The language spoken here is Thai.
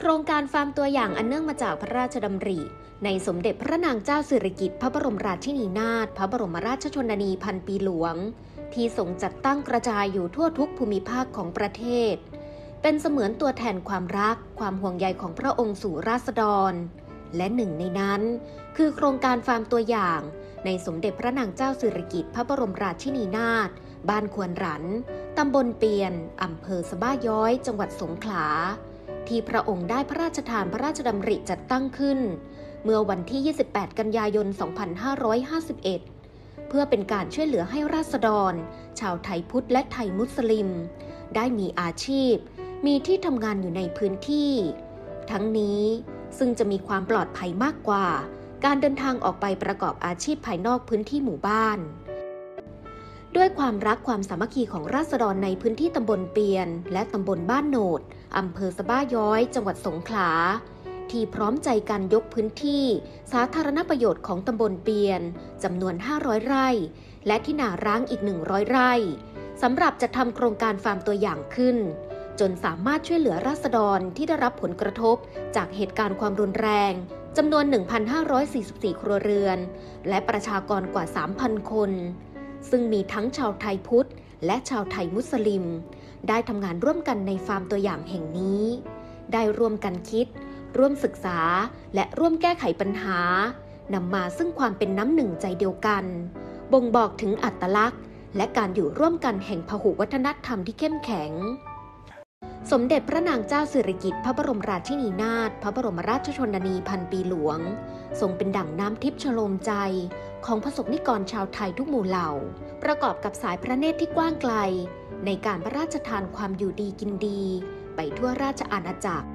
โครงการฟาร์มตัวอย่างอันเนื่องมาจากพระราชดำริ ในสมเด็จพระนางเจ้าสิริกิติ์พระบรมราชินีนาถพระบรมราชชนนีพันปีหลวง ที่ทรงจัดตั้งกระจายอยู่ทั่วทุกภูมิภาคของประเทศ เป็นเสมือนตัวแทนความรัก ความห่วงใยของพระองค์สู่ราษฎร และหนึ่งในนั้น คือโครงการฟาร์มตัวอย่าง ในสมเด็จพระนางเจ้าสิริกิติ์พระบรมราชินีนาถบ้านควรหรันตำบลเปียนอำเภอสะบ้าย้อย จังหวัดสงขลา ที่พระองค์ได้พระราชทานพระราชดำริจัดตั้งขึ้น เมื่อวันที่ 28 กันยายน 2551 เพื่อเป็นการช่วยเหลือให้ราษฎร ชาวไทยพุทธและไทยมุสลิม ได้มีอาชีพ มีที่ทำงานอยู่ในพื้นที่ ทั้งนี้ซึ่งจะมีความปลอดภัยมากกว่า การเดินทางออกไปประกอบอาชีพภายนอกพื้นที่หมู่บ้าน ด้วยความรักความสามัคคีของราษฎรในพื้นที่ตำบลเปียน และตำบลบ้านโหนดอำเภอสะบ้าย้อย จังหวัดสงขลา ที่พร้อมใจกันยกพื้นที่ สาธารณประโยชน์ของตำบลเปียนจำนวน 500 ไร่ และที่นาร้างอีก 100 ไร่สำหรับจะทำโครงการฟาร์มตัวอย่างขึ้น จนสามารถช่วยเหลือราษฎรที่ได้รับผลกระทบ จากเหตุการณ์ความรุนแรงจำนวน 1,544 ครัวเรือน และประชากรกว่า 3,000 คน ซึ่งมีทั้งชาวไทยพุทธ และชาวไทยมุสลิม ได้ทำงานร่วมกันในฟาร์มตัวอย่างแห่งนี้ ได้ร่วมกันคิด ร่วมศึกษา และร่วมแก้ไขปัญหานำมาซึ่งความเป็นน้ำหนึ่งใจเดียวกัน บ่งบอกถึงอัตลักษณ์ และการอยู่ร่วมกันแห่งพหุวัฒนธรรมที่เข้มแข็ง สมเด็จพระนางเจ้าสิริกิติ์พระบรมราชินีนาถพระบรมราชชนนีพันปีหลวง ทรงเป็นดั่งน้ำทิพย์ชโลมใจ ของพระสงนิกรชาวไทยทุกหมู่เหล่า ประกอบกับสายพระเนตรที่กว้างไกล ในการพระราชทานความอยู่ดีกินดี ไปทั่วราชอาณาจักร